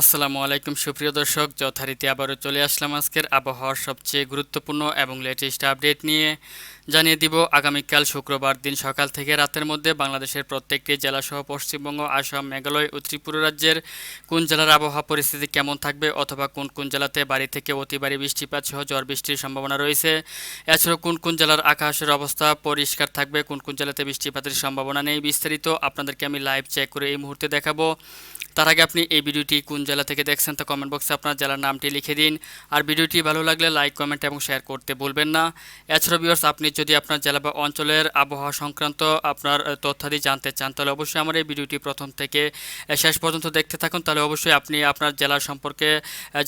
আসসালামু আলাইকুম, সুপ্রিয় দর্শক। যথারীতি আবারও চলে আসলাম আজকের আবহাওয়ার সবচেয়ে গুরুত্বপূর্ণ এবং লেটেস্ট আপডেট নিয়ে। জানিয়ে দিব, আগামীকাল শুক্রবার দিন সকাল থেকে রাতের মধ্যে বাংলাদেশের প্রত্যেকটি জেলাসহ পশ্চিমবঙ্গ, আসাম, মেঘালয় ও ত্রিপুরা রাজ্যের কোন জেলার আবহাওয়া পরিস্থিতি কেমন থাকবে অথবা কোন কোন জেলাতে বাড়ি থেকে অতি বৃষ্টিপাত সহ ঝড় বৃষ্টির সম্ভাবনা রয়েছে? এছাড়াও কোন কোন জেলার আকাশের অবস্থা পরিষ্কার থাকবে, কোন কোন জেলাতে বৃষ্টিপাতের সম্ভাবনা নেই বিস্তারিত আপনাদেরকে আমি লাইভ চেক করে এই মুহূর্তে দেখাবো। তার আগে আপনি এই ভিডিওটি কোন জেলা থেকে দেখছেন তা কমেন্ট বক্সে আপনার জেলার নামটি লিখে দিন। আর ভিডিওটি ভালো লাগলে লাইক কমেন্ট এবং শেয়ার করতে ভুলবেন না। এছাড়াও ভিউয়ার্স আপনি যদি আপনার জেলা বা অঞ্চলের আবহাওয়া সংক্রান্ত আপনার তথ্যাদি জানতে চান, তাহলে অবশ্যই আমার এই ভিডিওটি প্রথম থেকে শেষ পর্যন্ত দেখতে থাকুন। তাহলে অবশ্যই আপনি আপনার জেলার সম্পর্কে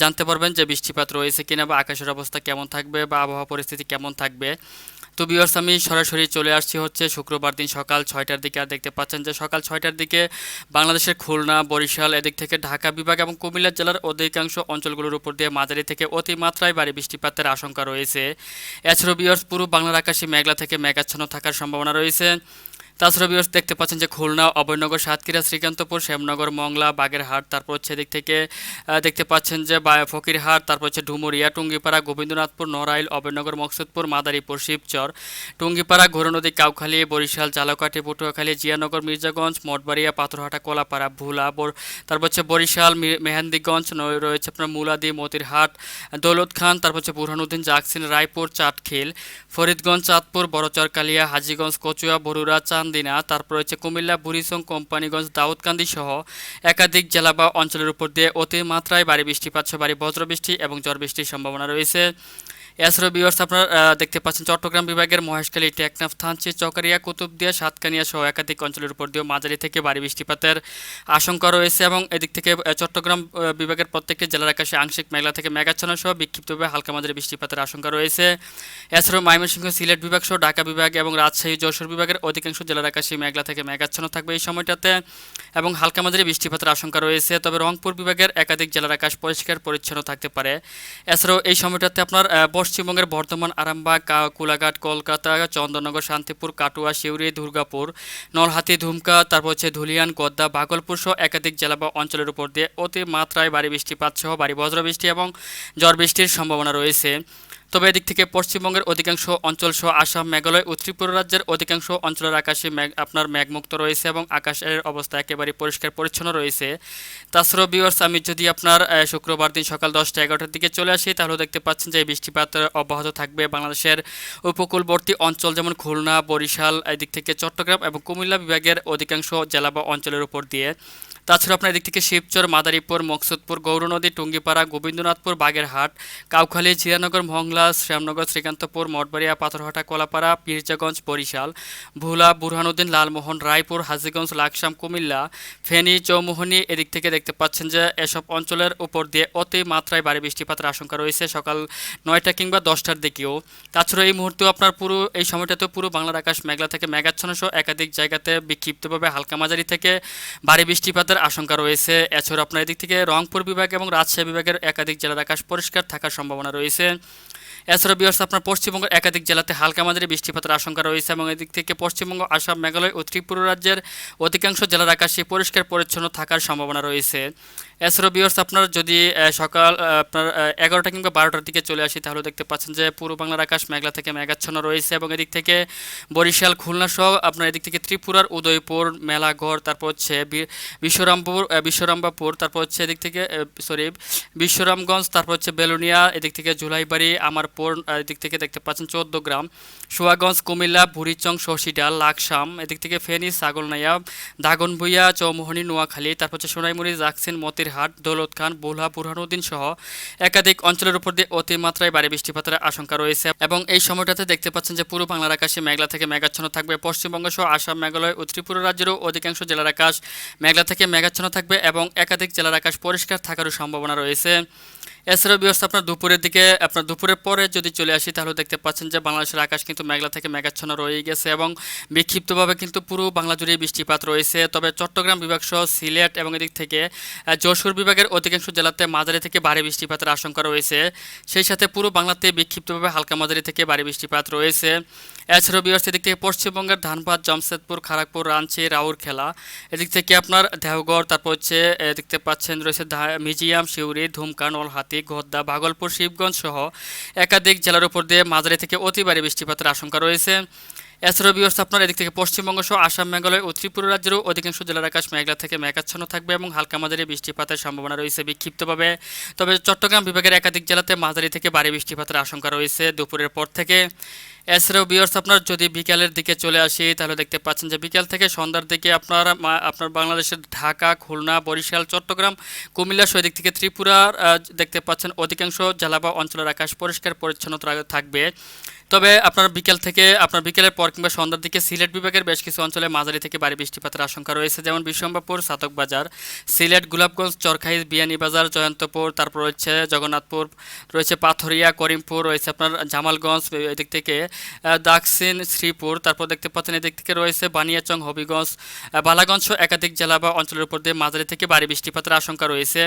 জানতে পারবেন যে বৃষ্টিপাত রয়েছে কিনা বা আকাশের অবস্থা কেমন থাকবে বা আবহাওয়া পরিস্থিতি কেমন থাকবে। তো ভিউয়ার্স আমি সরাসরি চলে আসছি হচ্ছে শুক্রবার দিন সকাল ছয়টার দিকে। আর দেখতে পাচ্ছেন যে সকাল ছয়টার দিকে বাংলাদেশের খুলনা, বরিশাল, এদিক থেকে ঢাকা বিভাগ এবং কুমিল্লা জেলার অধিকাংশ অঞ্চলগুলোর উপর দিয়ে মাঝারি থেকে অতিমাত্রায় বাড়ি বৃষ্টিপাতের আশঙ্কা রয়েছে। এছাড়াও ভিউয়ার্স পুরো বাংলার আকাশে মেঘলা থেকে মেঘাচ্ছন্ন থাকার সম্ভাবনা রয়েছে। তাছাড়া ভিউয়ার্স দেখতে পাচ্ছেন যে খুলনা, অভয়নগর, সাতক্ষীরা, শ্রীকান্তপুর, শ্যামনগর, মংলা, বাগেরহাট, তারপর হচ্ছে এদিক থেকে দেখতে পাচ্ছেন যে ফকিরহাট, তারপর হচ্ছে ডুমুরিয়া টুঙ্গিপাড়া, গোবিন্দনাথপুর, নড়াইল, অভয়নগর, মকসুদপুর, মাদারীপুর, শিবচর, টুঙ্গিপাড়া, ঘোরনদী, কাউখালী, বরিশাল জালকাঠি পটুয়াখালী, জিয়ানগর, মির্জাগঞ্জ, মঠবাড়িয়া, পাথরহাটা, কলাপাড়া, ভুলা তারপর হচ্ছে বরিশাল মেহেন্দিগঞ্জ রয়েছে আপনার মুলাদি, মতিরহাট, দৌলত খান, তারপর হচ্ছে বুরহানুদ্দিন জাকসিন রায়পুর চাটখিল ফরিদগঞ্জ, চাঁদপুর বড়চর কালিয়া হাজীগঞ্জ, কচুয়া, বরুড়া চান্দিনা তারপর রয়েছে কুমিল্লা বুড়িচং কোম্পানিগঞ্জ দাউদকান্দি সহ একাধিক জেলা বা অঞ্চলের উপর দিয়ে অতি মাত্রায় ভারী বৃষ্টিপাত সহ ভারী বজ্রবৃষ্টি এবং ঝড় বৃষ্টির সম্ভাবনা রয়েছে। এছাড়াও বিভার্স আপনারা দেখতে পাচ্ছেন চট্টগ্রাম বিভাগের মহেশখালী, টেকনাফ, থানচি, চকরিয়া, কুতুবদিয়া সাতকানিয়া সহ একাধিক অঞ্চলের উপর দিয়েও মাঝারি থেকে ভারী বৃষ্টিপাতের আশঙ্কা রয়েছে এবং এদিক থেকে চট্টগ্রাম বিভাগের প্রত্যেকটি জেলার আকাশে আংশিক মেঘলা থেকে মেঘাচ্ছন্ন সহ বিক্ষিপ্তভাবে হালকা মাঝারি বৃষ্টিপাতের আশঙ্কা রয়েছে। এছাড়াও ময়মনসিংহ, সিলেট বিভাগ সহ ঢাকা বিভাগ এবং রাজশাহী, যশোর বিভাগের অধিকাংশ জেলার আকাশে মেঘলা থেকে মেঘাচ্ছন্ন থাকবে এই সময়টাতে এবং হালকা মাঝারি বৃষ্টিপাতের আশঙ্কা রয়েছে। তবে রংপুর বিভাগের একাধিক জেলার আকাশ পরিষ্কার পরিচ্ছন্ন থাকতে পারে। এছাড়াও এই সময়টাতে আপনার পশ্চিমবঙ্গের বর্ধমান, আরামবাগ কুলাঘাট, কলকাতা, চন্দননগর, শান্তিপুর, কাটুয়া, শিউরি, দুর্গাপুর নলহাতি ধুমকা, তারপর হচ্ছে ধুলিয়ান, গদ্দা, ভাগলপুর সহ একাধিক জেলা বা অঞ্চলের উপর দিয়ে অতি মাত্রায় ভারী বৃষ্টিপাত সহ ভারী বজ্রবৃষ্টি এবং ঝড় বৃষ্টির সম্ভাবনা রয়েছে। তবে এদিক থেকে পশ্চিমবঙ্গের অধিকাংশ অঞ্চল সহ আসাম, মেঘালয় ও ত্রিপুরা রাজ্যের অধিকাংশ অঞ্চলের আকাশে আপনার মেঘমুক্ত রয়েছে এবং আকাশের অবস্থা একেবারে পরিষ্কার পরিচ্ছন্ন রয়েছে। তাছাড়াও বিওর্স আমি যদি আপনার শুক্রবার দিন সকাল দশটা এগারোটার দিকে চলে আসি, তাহলে দেখতে পাচ্ছেন যে বৃষ্টিপাত অব্যাহত থাকবে বাংলাদেশের উপকূলবর্তী অঞ্চল যেমন খুলনা, বরিশাল, এদিক থেকে চট্টগ্রাম এবং কুমিল্লা বিভাগের অধিকাংশ জেলা বা অঞ্চলের উপর দিয়ে। তাছাড়া আপনার এদিক থেকে শিবচর, মাদারীপুর, মকসুদপুর, গৌরনদী, টুঙ্গিপাড়া, গোবিন্দনাথপুর, বাগেরহাট, কাউখালী জিরানগর মংলা শ্যামনগর, শ্রীকান্তপুর, মঠবাড়িয়া পাথরহাটা কলাপাড়া, পীরজাগঞ্জ, বরিশাল, ভোলা, বুরহানুদ্দিন, লালমোহন, রায়পুর, হাজিগঞ্জ, লাকসাম, কুমিল্লা, ফেনী, চৌমোহনী, এদিক থেকে দেখতে পাচ্ছেন যে এসব অঞ্চলের উপর দিয়ে অতি মাত্রায় ভারী বৃষ্টিপাতের আশঙ্কা রয়েছে সকাল নয়টা কিংবা দশটার দিকেও। তাছাড়া এই মুহূর্তেও আপনার পুরো, এই সময়টাতেও পুরো বাংলার আকাশ মেঘলা থেকে মেঘাচ্ছন্ন, সহ একাধিক জায়গাতে বিক্ষিপ্তভাবে হালকা মাঝারি থেকে ভারী বৃষ্টিপাতের আশঙ্কা রয়েছে। এছাড়া আপনার এদিক থেকে রংপুর বিভাগ এবং রাজশাহী বিভাগের একাধিক জেলার আকাশ পরিষ্কার থাকার সম্ভাবনা রয়েছে। এছাড়া বিহার আপনার পশ্চিমবঙ্গের একাধিক জেলাতে হালকা মাঝারি বৃষ্টিপাতের আশঙ্কা রয়েছে এবং এদিক থেকে পশ্চিমবঙ্গ, আসাম, মেঘালয় ও ত্রিপুরা রাজ্যের অধিকাংশ জেলার আকাশে পরিষ্কার পরিচ্ছন্ন থাকার সম্ভাবনা রয়েছে। এছাড়াও বিহার্স আপনার যদি সকাল আপনার এগারোটা কিংবা বারোটার দিকে চলে আসি, তাহলে দেখতে পাচ্ছেন যে পূর্ব বাংলার আকাশ মেঘলা থেকে মেঘাচ্ছন্ন রয়েছে এবং এদিক থেকে বরিশাল, খুলনা সহ আপনার এদিক থেকে ত্রিপুরার উদয়পুর, মেলাঘর, তারপর হচ্ছে বিশ্বরামপুর বিশ্বরামবাপুর, তারপর হচ্ছে এদিক থেকে সরি বিশ্বরামগঞ্জ, তারপর হচ্ছে বেলুনিয়া, এদিক থেকে জুলাইবাড়ি আমারপুর আহ, এদিক থেকে দেখতে পাচ্ছেন চোদ্দ গ্রাম সোয়াগঞ্জ কুমিল্লা বুড়িচং শশিডাল লাকসাম এদিক থেকে ফেনী ছাগলনাইয়া দাগনভুইয়া চৌমোহনী নোয়াখালী তারপর হচ্ছে সোনাইমুড়ি জাকসিন মতিরহাট দৌলত খান বোলহা বুরহানুদ্দিন সহ একাধিক অঞ্চলের উপর দিয়ে অতিমাত্রায় ভারী বৃষ্টিপাতের আশঙ্কা রয়েছে। এবং এই সময়টাতে দেখতে পাচ্ছেন যে পুরো বাংলার আকাশে মেঘলা থেকে মেঘাচ্ছন্ন থাকবে পশ্চিমবঙ্গ সহ আসাম মেঘালয় ও ত্রিপুরা রাজ্যেরও অধিকাংশ জেলার আকাশ মেঘলা থেকে মেঘাচ্ছন্ন থাকবে এবং একাধিক জেলার আকাশ পরিষ্কার থাকারও সম্ভাবনা রয়েছে। এছাড়াও বিয়স আপনার দুপুরের দিকে, আপনার দুপুরের পরে যদি চলে আসি, তাহলে দেখতে পাচ্ছেন যে বাংলাদেশের আকাশ কিন্তু মেঘলা থেকে মেঘাচ্ছন্ন রয়ে গেছে এবং বিক্ষিপ্তভাবে কিন্তু পুরো বাংলা জুড়ে বৃষ্টিপাত রয়েছে। তবে চট্টগ্রাম বিভাগ সহ সিলেট এবং এদিক থেকে যশোর বিভাগের অধিকাংশ জেলাতে মাঝারি থেকে ভারী বৃষ্টিপাতের আশঙ্কা রয়েছে। সেই সাথে পুরো বাংলাতে বিক্ষিপ্তভাবে হালকা মাঝারি থেকে ভারী বৃষ্টিপাত রয়েছে। এছাড়াও বিভার্স এদিক থেকে পশ্চিমবঙ্গের ধানবাদ, জামশেদপুর খড়গপুর রাঞ্চি রাউরখেলা এদিক থেকে আপনার দেওগড় তারপর হচ্ছে দেখতে পাচ্ছেন রয়েছে মিজিয়াম শিউরি ধুমকা নলহাতি গোদ্দা ভাগলপুর, শিবগঞ্জ সহ একাধিক জেলার উপর দিয়ে মাঝারি থেকে অতি ভারী বৃষ্টিপাতের আশঙ্কা রয়েছে। এছাড়াও বিবস্থা আপনার এদিক থেকে পশ্চিমবঙ্গ সহ আসাম, মেঘালয়, ও ত্রিপুরা রাজ্যেরও অধিকাংশ জেলার আকাশ মেঘলা থেকে মেঘাচ্ছন্ন থাকবে এবং হালকা মাঝারি বৃষ্টিপাতের সম্ভাবনা রয়েছে বিক্ষিপ্তভাবে। তবে চট্টগ্রাম বিভাগের একাধিক জেলাতে মাঝারি থেকে ভারী বৃষ্টিপাতের আশঙ্কা রয়েছে। দুপুরের পর থেকে এছাড়াও বিয়ার্স আপনার যদি বিকালের দিকে চলে আসি, তাহলে দেখতে পাচ্ছেন যে বিকাল থেকে সন্ধ্যার দিকে আপনার আপনার বাংলাদেশের ঢাকা, খুলনা, বরিশাল, চট্টগ্রাম, কুমিল্লা সৈদিক থেকে ত্রিপুরার দেখতে পাচ্ছেন অধিকাংশ জেলা বা অঞ্চলের আকাশ পরিষ্কার, পরিচ্ছন্ন থাকবে। তবে আপনার বিকেল থেকে, আপনার বিকেলের পর কিংবা সন্ধ্যার দিকে সিলেট বিভাগের বেশ কিছু অঞ্চলে মাঝারি থেকে ভারী বৃষ্টিপাতের আশঙ্কা রয়েছে, যেমন বিশ্বম্বাপুর সাতক বাজার সিলেট, গোলাপগঞ্জ, চরখাই, বিয়ানীবাজার, জয়ন্তপুর, তারপর রয়েছে জগন্নাথপুর, রয়েছে পাথরিয়া, করিমপুর, রয়েছে আপনার জামালগঞ্জ, এদিক থেকে দাক্ষিণ শ্রীপুর, তারপর দেখতে পাচ্ছেন এদিক থেকে রয়েছে বানিয়াচং, হবিগঞ্জ বালাগঞ্জ একাধিক জেলা বা অঞ্চলের উপর দিয়ে মাঝারি থেকে ভারী বৃষ্টিপাতের আশঙ্কা রয়েছে।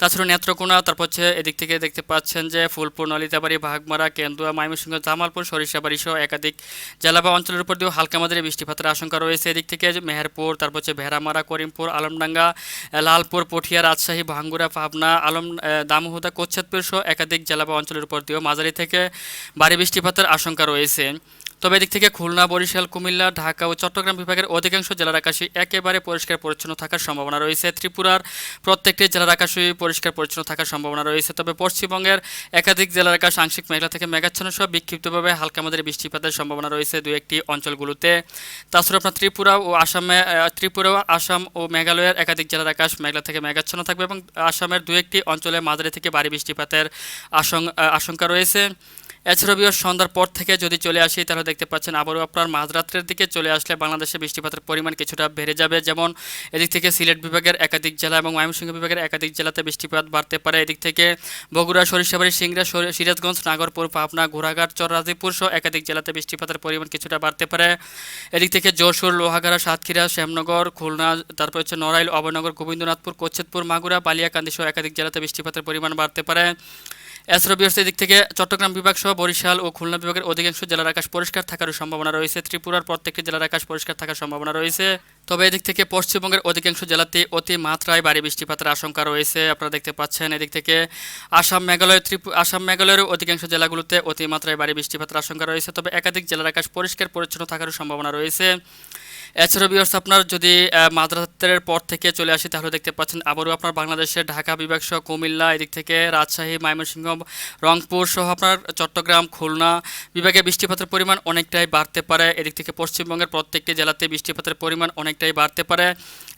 তাছাড়া নেত্রকোনা, তারপর হচ্ছে এদিক থেকে দেখতে পাচ্ছেন যে ফুলপুর, নলিতাবাড়ি ভাগমারা কেন্দুয়া, ময়মনসিংহ, জামালপুর, সরিষাবাড়ি সহ একাধিক জেলা বা অঞ্চলের উপর দিয়েও হালকা মাঝারি বৃষ্টিপাতের আশঙ্কা রয়েছে। এদিক থেকে মেহেরপুর, তারপর হচ্ছে ভেড়ামারা, করিমপুর, আলমডাঙ্গা লালপুর পটিয়া রাজশাহী, ভাঙ্গুরা, পাবনা, আলম দামোহদা কোচ্ছেদপুর সহ একাধিক জেলা বা অঞ্চলের উপর দিয়েও মাঝারি থেকে ভারী বৃষ্টিপাতের আশঙ্কা রয়েছে। তবে এদিক থেকে খুলনা, বরিশাল, কুমিল্লা, ঢাকা ও চট্টগ্রাম বিভাগের অধিকাংশ জেলার আকাশে একেবারে পরিষ্কার পরিচ্ছন্ন থাকার সম্ভাবনা রয়েছে। ত্রিপুরার প্রত্যেকটি জেলার আকাশই পরিষ্কার পরিচ্ছন্ন থাকার সম্ভাবনা রয়েছে। তবে পশ্চিমবঙ্গের একাধিক জেলার আকাশ আংশিক মেঘলা থেকে মেঘাচ্ছন্ন সহ বিক্ষিপ্তভাবে হালকা মাঝারি বৃষ্টিপাতের সম্ভাবনা রয়েছে দু একটি অঞ্চলগুলোতে। তাছাড়া আপনার ত্রিপুরা ও আসামে ত্রিপুরা, আসাম ও মেঘালয়ের একাধিক জেলার আকাশ মেঘলা থেকে মেঘাচ্ছন্ন থাকবে এবং আসামের দু একটি অঞ্চলে মাঝারি থেকে ভারী বৃষ্টিপাতের আশঙ্কা রয়েছে। এছাড়াও বিয়স সন্ধ্যার পর থেকে যদি চলে আসি, তাহলে দেখতে পাচ্ছেন আবারও আপনার মাঝরাত্রের দিকে চলে আসলে বাংলাদেশে বৃষ্টিপাতের পরিমাণ কিছুটা বেড়ে যাবে। যেমন এদিক থেকে সিলেট বিভাগের একাধিক জেলা এবং ময়মনসিংহ বিভাগের একাধিক জেলাতে বৃষ্টিপাত বাড়তে পারে। এদিক থেকে বগুড়া, সরিষাবাড়ি, সিংড়া সিরাজগঞ্জ, নাগরপুর, পাবনা, ঘোড়াঘাট, চররাজিপুর সহ একাধিক জেলাতে বৃষ্টিপাতের পরিমাণ কিছুটা বাড়তে পারে। এদিক থেকে যশোর, লোহাগাড়া, সাতক্ষীরা, শ্যামনগর, খুলনা, তারপর হচ্ছে নড়াইল, অভয়নগর, গোবিন্দনাথপুর, কোচ্ছেদপুর, মাগুরা, বালিয়াকান্দি সহ একাধিক জেলাতে বৃষ্টিপাতের পরিমাণ বাড়তে পারে। এছাড়াও দিক থেকে চট্টগ্রাম বিভাগ সহ বরিশাল ও খুলনা বিভাগের অধিকাংশ জেলার আকাশ পরিষ্কার থাকার সম্ভাবনা রয়েছে। ত্রিপুরার প্রত্যেকটি জেলার আকাশ পরিষ্কার থাকার সম্ভাবনা রয়েছে। তবে এদিক থেকে পশ্চিমবঙ্গের অধিকাংশ জেলাতে অতি মাত্রায় ভারী বৃষ্টিপাতের আশঙ্কা রয়েছে। আপনারা দেখতে পাচ্ছেন এদিক থেকে আসাম মেঘালয়, ত্রিপু আসাম মেঘালয়ের অধিকাংশ জেলাগুলোতে অতি মাত্রায় ভারী বৃষ্টিপাতের আশঙ্কা রয়েছে। তবে একাধিক জেলার আকাশ পরিষ্কার পরিচ্ছন্ন থাকার সম্ভাবনা রয়েছে। এছাড়াও বিয়ার্স আপনার যদি মাদ্রাসাতের পর থেকে চলে আসি, তাহলে দেখতে পাচ্ছেন আবারও আপনার বাংলাদেশের ঢাকা বিভাগ সহ কুমিল্লা, এদিক থেকে রাজশাহী, ময়মনসিংহ, রংপুর সহ আপনার চট্টগ্রাম, খুলনা বিভাগে বৃষ্টিপাতের পরিমাণ অনেকটাই বাড়তে পারে। এদিক থেকে পশ্চিমবঙ্গের প্রত্যেকটি জেলাতে বৃষ্টিপাতের পরিমাণ অনেকটাই বাড়তে পারে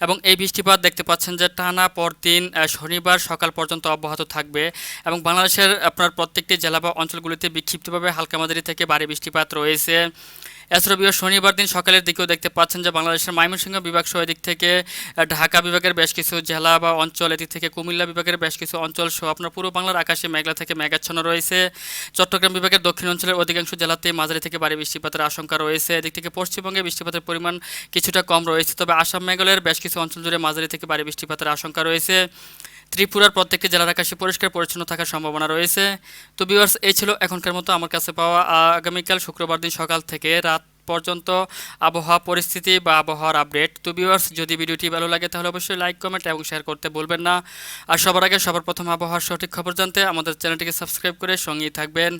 এবং এই বৃষ্টিপাত দেখতে পাচ্ছেন যে টানা পরদিন শনিবার সকাল পর্যন্ত অব্যাহত থাকবে এবং বাংলাদেশের আপনার প্রত্যেকটি জেলা বা অঞ্চলগুলিতে বিক্ষিপ্তভাবে হালকা মাঝারি থেকে ভারী বৃষ্টিপাত রয়েছে। বিগত শনিবার দিন সকালের দিকেও দেখতে পাচ্ছেন যে বাংলাদেশের ময়মনসিংহ বিভাগ সহ এদিক থেকে ঢাকা বিভাগের বেশ কিছু জেলা বা অঞ্চল, এদিক থেকে কুমিল্লা বিভাগের বেশ কিছু অঞ্চল সহ আপনার পুরো বাংলার আকাশে মেঘলা থেকে মেঘাচ্ছন্ন রয়েছে। চট্টগ্রাম বিভাগের দক্ষিণ অঞ্চলের অধিকাংশ জেলাতে মাঝারি থেকে ভারী বৃষ্টিপাতের আশঙ্কা রয়েছে। এদিক থেকে পশ্চিমবঙ্গে বৃষ্টিপাতের পরিমাণ কিছুটা কম রয়েছে, তবে আসাম, মেঘালয়ের বেশ কিছু অঞ্চল জুড়ে মাঝারি থেকে ভারী বৃষ্টিপাতের আশঙ্কা রয়েছে। ত্রিপুরার প্রত্যেকটি জেলার আকাশে পরিষ্কার পরিচ্ছন্ন থাকার সম্ভাবনা রয়েছে। তো ভিউয়ার্স এই ছিল এখনকার মতো আমার কাছে পাওয়া আগামীকাল শুক্রবার দিন সকাল থেকে রাত পর্যন্ত আবহাওয়া পরিস্থিতি বা আবহাওয়ার আপডেট। তো ভিউয়ার্স যদি ভিডিওটি ভালো লাগে তাহলে অবশ্যই লাইক কমেন্ট এবং শেয়ার করতে বলবেন না। আর সবার আগে সবার প্রথম আবহাওয়ার সঠিক খবর জানতে আমাদের চ্যানেলটিকে সাবস্ক্রাইব করে সঙ্গেই থাকবেন।